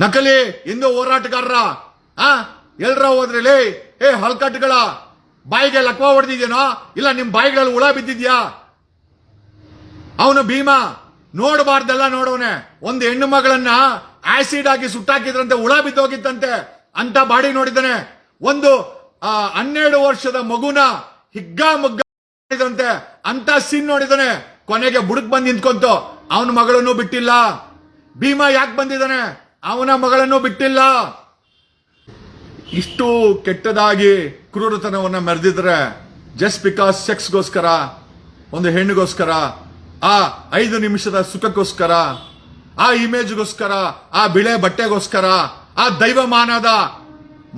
ನಕಲಿ, ಹಿಂದೂ ಹೋರಾಟಗಾರರ, ಆ? ಎಲ್ರ ಹೋದ್ರೆ ಲೇ ಏ, ಹಲ್ಕಟ್ಗಳ, ಬಾಯಿಗೆ ಲಕ್ವ ಹೊಡೆದಿದ್ಯೇನೋ? ಇಲ್ಲ, ನಿಮ್ ಬಾಯಿಗಳಲ್ಲಿ ಹುಳ ಬಿದ್ದಿದ್ಯಾ? ಅವನು ಭೀಮಾ, ನೋಡಬಾರ್ದೆಲ್ಲ ನೋಡವನೆ. ಒಂದು ಹೆಣ್ಣು ಮಗಳನ್ನ ಆಸಿಡ್ ಆಗಿ ಸುಟ್ಟಾಕಿದ್ರಂತೆ, ಹುಳ ಬಿದ್ದೋಗಿತ್ತಂತೆ. ಅಂತ ಬಾಡಿ ನೋಡಿದ್ದಾನೆ. ಒಂದು ಹನ್ನೆರಡು ವರ್ಷದ ಮಗುನ ಹಿಗ್ಗ ಮುಗ್ಗ ಮಾಡಿದಂತೆ ಅಂತ ಸೀನ್ ನೋಡಿದಾನೆ ಕೊನೆಗೆ ಬುಡಕ್ ಬಂದ್ ನಿಂತ್ಕೊಂತು. ಅವನ ಮಗಳನ್ನು ಬಿಟ್ಟಿಲ್ಲ. ಭೀಮಾ ಯಾಕೆ ಬಂದಿದ್ದಾನೆ? ಅವನ ಮಗಳನ್ನು ಬಿಟ್ಟಿಲ್ಲ. ಇಷ್ಟು ಕೆಟ್ಟದಾಗಿ ಕ್ರೂರತನವನ್ನು ಮೆರೆದಿದ್ರೆ ಜಸ್ಟ್ ಬಿಕಾಸ್ ಸೆಕ್ಸ್ಗೋಸ್ಕರ, ಒಂದು ಹೆಣ್ಣಿಗೋಸ್ಕರ, ಆ ಐದು ನಿಮಿಷದ ಸುಖಕ್ಕೋಸ್ಕರ, ಆ ಇಮೇಜ್ಗೋಸ್ಕರ, ಆ ಬಿಳೆ ಬಟ್ಟೆಗೋಸ್ಕರ, ಆ ದೈವಮಾನದ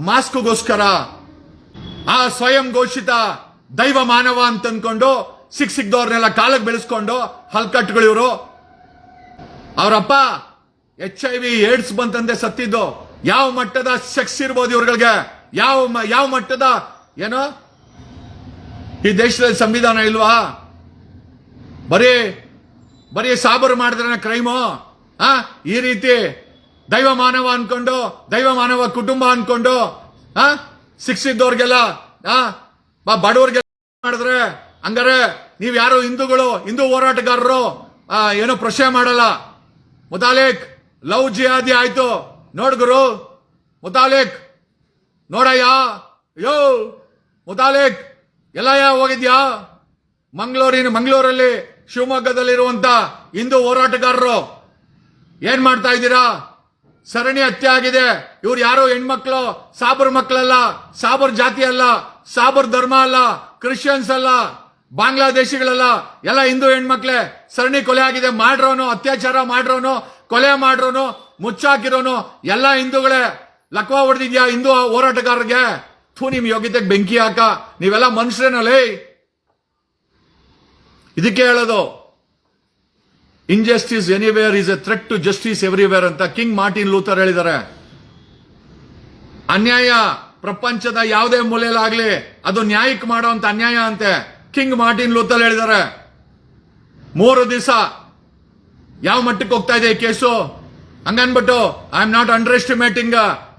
ಮಾಸ್ಕ್ಗೋಸ್ಕರ, ಆ ಸ್ವಯಂ ಘೋಷಿತ ದೈವಮಾನವ ಅಂತ ಅನ್ಕೊಂಡು ಸಿಕ್ ಸಿಕ್ದವ್ರನ್ನೆಲ್ಲ ಕಾಲಕ್ಕೆ ಬೆಳೆಸ್ಕೊಂಡು ಹಲ್ಕಟ್ಗಳಿವ್ರು ಅವರಪ್ಪ ಎಚ್ ಐ ವಿ ಏಡ್ಸ್ ಬಂತಂದೆ ಸತ್ತಿದ್ದು. ಯಾವ ಮಟ್ಟದ ಸೆಕ್ಸ್ ಇರ್ಬೋದು ಇವ್ರಗಳಿಗೆ? ಯಾವ ಯಾವ ಮಟ್ಟದ? ಏನೋ? ಈ ದೇಶದಲ್ಲಿ ಸಂವಿಧಾನ ಇಲ್ವಾ? ಬರೀ ಬರೀ ಸಾಬರು ಮಾಡಿದ್ರೆ ಕ್ರೈಮು ಆ? ಈ ರೀತಿ ದೈವ ಮಾನವ ಅನ್ಕೊಂಡು, ದೈವ ಮಾನವ ಕುಟುಂಬ ಅನ್ಕೊಂಡು, ಆ? ಶಿಕ್ಷಿದ್ದವ್ರಿಗೆಲ್ಲ ಆ? ಬಡವ್ರಿಗೆಲ್ಲ ಮಾಡಿದ್ರೆ? ಹಂಗಾರೆ ನೀವು ಯಾರು ಹಿಂದೂಗಳು, ಹಿಂದೂ ಹೋರಾಟಗಾರರು ಏನೋ ಪ್ರಶ್ನೆ ಮಾಡಲ್ಲ. ಮುತಾಲಿಕ್ ಲವ್ ಜಿಹಾದಿ ಆಯ್ತು. ನೋಡ್ ಗುರು, ಮುತಾಲಿಕ್. ನೋಡಯ್ಯ. ಯೋ, ಮುತಾಲಿಕ್. ಎಲ್ಲಯ್ಯ, ಹೋಗಿದ್ಯಾ? ಮಂಗಳೂರಿನ ಮಂಗಳೂರಲ್ಲಿ ಶಿವಮೊಗ್ಗದಲ್ಲಿರುವಂತ ಹಿಂದೂ ಹೋರಾಟಗಾರರು. ಏನ್ ಮಾಡ್ತಾ ಇದ್ದೀರಾ? ಸರಣಿ ಹತ್ಯೆ ಆಗಿದೆ. ಇವ್ರು ಯಾರೋ ಹೆಣ್ಮಕ್ಳು, ಸಾಬರ್ ಮಕ್ಕಳಲ್ಲ, ಸಾಬರ್ ಜಾತಿ ಅಲ್ಲ, ಸಾಬರ್ ಧರ್ಮ ಅಲ್ಲ, ಕ್ರಿಶ್ಚಿಯನ್ಸ್ ಅಲ್ಲ, ಬಾಂಗ್ಲಾದೇಶಿಗಳಲ್ಲ, ಎಲ್ಲ ಹಿಂದೂ ಹೆಣ್ಮಕ್ಳೆ, ಸರಣಿ ಕೊಲೆ ಆಗಿದೆ. ಮಾಡ್ರೋನು, ಅತ್ಯಾಚಾರ ಮಾಡ್ರೋನು ಕೊಲೆ ಮಾಡ್ರೋನು, ಮುಚ್ಚಾಕಿರೋನು, ಎಲ್ಲ ಹಿಂದೂಗಳೇ. ಲಕ್ವಾ ಹೊಡೆದಿದ್ಯಾ ಹಿಂದೂ ಹೋರಾಟಗಾರರಿಗೆ? ಥೂ, ನಿಮ್ ಯೋಗ್ಯತೆಗೆ ಬೆಂಕಿ ಹಾಕ. ನೀವೆಲ್ಲ ಮನುಷ್ಯರೇನಲ್ಲೇ ಇದಕ್ಕೆ ಹೇಳೋದು injustice anywhere is a threat to justice everywhere ಅಂತ ಕಿಂಗ್ ಮಾರ್ಟಿನ್ ಲೂಥರ್ ಹೇಳಿದ್ದಾರೆ. ಅನ್ಯಾಯ ಪ್ರಪಂಚದ ಯಾವುದೇ ಮೂಲೆಯಲ್ಲಾಗ್ಲಿ ಅದು ನ್ಯಾಯಕ್ಕೆ ಮಾಡುವಂತ ಅನ್ಯಾಯ ಅಂತೆ. ಕಿಂಗ್ ಮಾರ್ಟಿನ್ ಲೂಥರ್ ಹೇಳಿದ್ದಾರೆ. ಮೂರು ದಿವಸ ಯಾವ ಮಟ್ಟಕ್ಕೆ ಹೋಗ್ತಾ ಇದೆ ಈ case? ಹಂಗನ್ಬಿಟ್ಟು I am not underestimating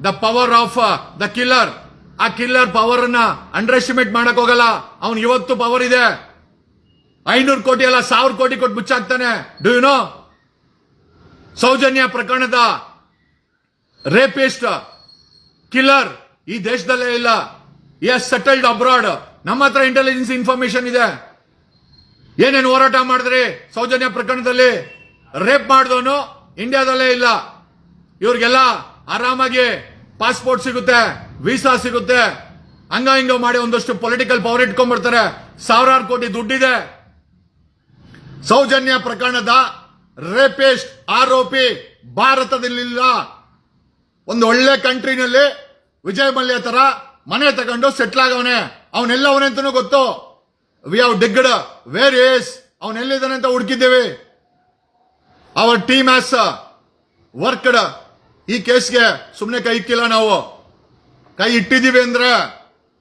the power of the killer ಆ ಕಿಲ್ಲರ್ ಪವರ್ ಅನ್ನ ಅಂಡರ್ ಎಸ್ಟಿಮೇಟ್ ಮಾಡಕ್ ಹೋಗಲ್ಲ. ಅವನ್ ಇವತ್ತು ಪವರ್ ಇದೆ. ಐನೂರು ಕೋಟಿ ಅಲ್ಲ, ಸಾವಿರ ಕೋಟಿ ಕೊಟ್ಟು ಮುಚ್ಚಾಕ್ತಾನೆ. ಡು ಯು ನೋ ಸೌಜನ್ಯ ಪ್ರಕರಣದ ರೇಪಿಸ್ಟ್ ಕಿಲ್ಲರ್ ಈ ದೇಶದಲ್ಲೇ ಇಲ್ಲ. ಎಸ್ ಸೆಟಲ್ಡ್ ಅಬ್ರಾಡ್ ನಮ್ಮ ಹತ್ರ ಇಂಟೆಲಿಜೆನ್ಸ್ ಇನ್ಫಾರ್ಮೇಶನ್ ಇದೆ. ಏನೇನು ಹೋರಾಟ ಮಾಡಿದ್ರಿ ಸೌಜನ್ಯ ಪ್ರಕರಣದಲ್ಲಿ? ರೇಪ್ ಮಾಡಿದವನು ಇಂಡಿಯಾದಲ್ಲೇ ಇಲ್ಲ. ಇವ್ರಿಗೆಲ್ಲ ಆರಾಮಾಗಿ ಪಾಸ್ಪೋರ್ಟ್ ಸಿಗುತ್ತೆ, ವೀಸಾ ಸಿಗುತ್ತೆ. ಹಂಗ ಹಿಂಗ ಮಾಡಿ ಒಂದಷ್ಟು ಪೊಲಿಟಿಕಲ್ ಪವರ್ ಇಟ್ಕೊಂಡ್ಬಿಡ್ತಾರೆ. ಸಾವಿರಾರು ಕೋಟಿ ದುಡ್ಡಿದೆ. ಸೌಜನ್ಯ ಪ್ರಕರಣದ ರೇಪಿಸ್ಟ್ ಆರೋಪಿ ಭಾರತದಲ್ಲಿಲ್ಲ. ಒಂದು ಒಳ್ಳೆ ಕಂಟ್ರಿನಲ್ಲಿ ವಿಜಯ್ ಮಲ್ಯ ತರ ಮನೆ ತಗೊಂಡು ಸೆಟ್ಲ್ ಆಗವನೆ. ಅವನೆಲ್ಲವನೇ ಅಂತ ಗೊತ್ತು. We have digged where is ಅವನೆಲ್ಲಿದ್ದಾನೆ ಅಂತ ಹುಡುಕಿದ್ದೇವೆ. ಅವರ್ ಟೀಮ್ ಆಸ್ ವರ್ಕ್ಡ್ ಈ ಕೇಸ್ಗೆ ಸುಮ್ಮನೆ ಕೈ ಇಕ್ಕಿಲ್ಲ ನಾವು. ಕೈ ಇಟ್ಟಿದ್ದೀವಿ ಅಂದ್ರೆ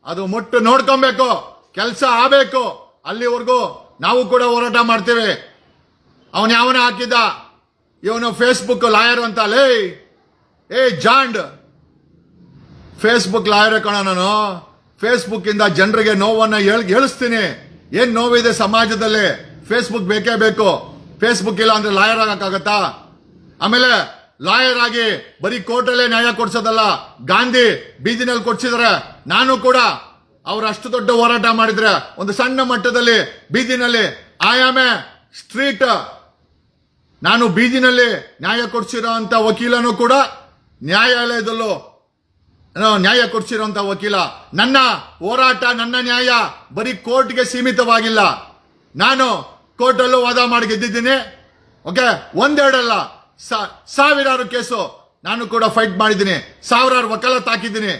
ಅದು ಮುಟ್ಟು ನೋಡ್ಕೊಬೇಕು, ಕೆಲಸ ಆಗಬೇಕು. ಅಲ್ಲಿವರೆಗೂ ನಾವು ಕೂಡ ಹೋರಾಟ ಮಾಡ್ತೇವೆ. ಅವನು ಯಾವನ ಹಾಕಿದ್ದ? ಇವನು ಫೇಸ್ಬುಕ್ ಲಾಯರ್ ಅಂತ. ಲೇ, ಏ ಜಾಂಡ್. ಫೇಸ್ಬುಕ್ ಲಾಯರ್ ಕಣ ನಾನು. ಫೇಸ್ಬುಕ್ ಇಂದ ಜನರಿಗೆ ನೋವನ್ನ ಹೇಳ್- ಹೇಳಿಸ್ತೀನಿ. ಏನ್ ನೋವಿದೆ ಸಮಾಜದಲ್ಲಿ? ಫೇಸ್ಬುಕ್ ಬೇಕೇ ಬೇಕು. ಫೇಸ್ಬುಕ್ ಇಲ್ಲ ಅಂದ್ರೆ ಲಾಯರ್ ಆಗಕ್ಕಾಗತ್ತಾ? ಆಮೇಲೆ ಲಾಯರ್ ಆಗಿ ಬರೀ ಕೋರ್ಟಲ್ಲೇ ನ್ಯಾಯ ಕೊಡ್ಸೋದಲ್ಲ, ಗಾಂಧಿ ಬೀದಿನಲ್ಲಿ ಕೊಡ್ಸಿದ್ರೆ. ನಾನು ಕೂಡ ಅವ್ರು ಅಷ್ಟು ದೊಡ್ಡ ಹೋರಾಟ ಮಾಡಿದ್ರೆ ಒಂದು ಸಣ್ಣ ಮಟ್ಟದಲ್ಲಿ ಬೀದಿನಲ್ಲಿ ಎ ಸ್ಟ್ರೀಟ್ ನಾನು ಬೀದಿನಲ್ಲಿ ನ್ಯಾಯ ಕೊಡ್ಸಿರೋ ಅಂತ ವಕೀಲನು ಕೂಡ ನ್ಯಾಯಾಲಯದಲ್ಲೂ ನ್ಯಾಯ ಕೊಡ್ಸಿರೋಂತ ವಕೀಲ. ನನ್ನ ಹೋರಾಟ, ನನ್ನ ನ್ಯಾಯ ಬರೀ ಕೋರ್ಟ್ಗೆ ಸೀಮಿತವಾಗಿಲ್ಲ. ನಾನು ಕೋರ್ಟಲ್ಲೂ ವಾದ ಮಾಡಿ ಗೆದ್ದಿದ್ದೀನಿ. ಓಕೆ ಒಂದೆರಡಲ್ಲ. ಸಾವಿರಾರು ಕೇಸು ನಾನು ಕೂಡ ಫೈಟ್ ಮಾಡಿದ್ದೀನಿ. ಸಾವಿರಾರು ವಕಾಲತ್ ಹಾಕಿದ್ದೀನಿ.